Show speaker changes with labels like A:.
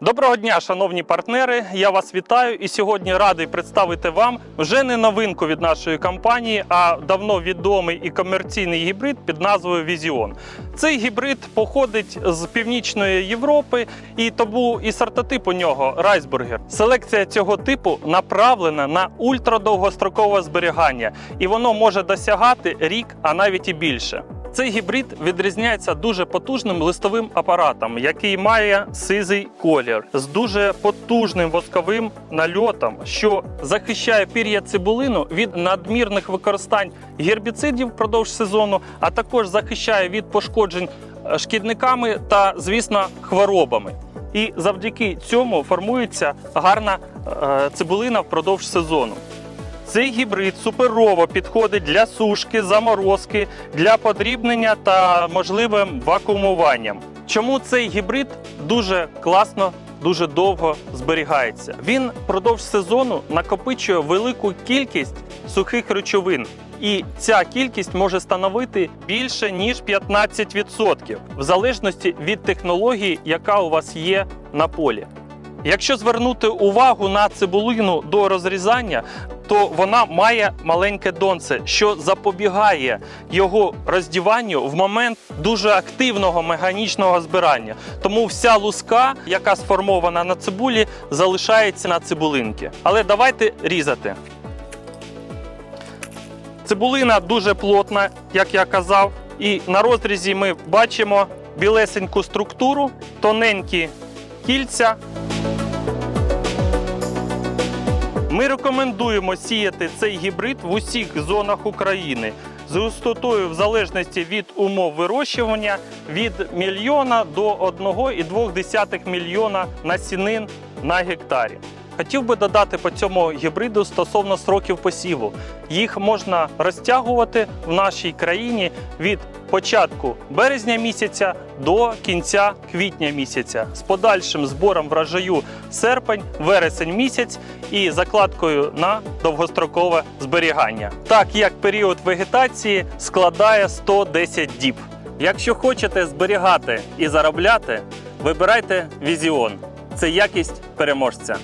A: Доброго дня, шановні партнери. Я вас вітаю і сьогодні радий представити вам вже не новинку від нашої компанії, а давно відомий і комерційний гібрид під назвою Vision. Цей гібрид походить з північної Європи, і тому і сортотип у нього Райсбургер. Селекція цього типу направлена на ультрадовгострокове зберігання, і воно може досягати рік, а навіть і більше. Цей гібрид відрізняється дуже потужним листовим апаратом, який має сизий колір з дуже потужним восковим нальотом, що захищає пір'я цибулину від надмірних використань гербіцидів впродовж сезону, а також захищає від пошкоджень е, шкідниками та, звісно, хворобами. І завдяки цьому формується гарна е, цибулина впродовж сезону. Цей гібрид суперово підходить для сушки, заморозки, для подрібнення та можливим вакуумуванням. Чому цей гібрид дуже класно, дуже довго зберігається? Він впродовж сезону накопичує велику кількість сухих речовин. І ця кількість може становити більше ніж 15%, в залежності від технології, яка у вас є на полі. Якщо звернути увагу на цибулину до розрізання, то вона має маленьке донце, що запобігає його роздіванню в момент дуже активного механічного збирання. Тому вся луска, яка сформована на цибулі, залишається на цибулинці. Але давайте різати. Цибулина дуже плотна, як я казав, і на розрізі ми бачимо білесеньку структуру, тоненькі кільця. Ми рекомендуємо сіяти цей гібрид в усіх зонах України з густотою в залежності від умов вирощування від мільйона до 1,2 мільйона насінин на гектарі. Хотів би додати по цьому гібриду стосовно сроків посіву. Їх можна розтягувати в нашій країні від початку березня місяця до кінця квітня місяця з подальшим збором врожаю серпень, вересень місяць і закладкою на довгострокове зберігання. Так як період вегетації складає 110 діб. Якщо хочете зберігати і заробляти, вибирайте Візіон. Це якість переможця.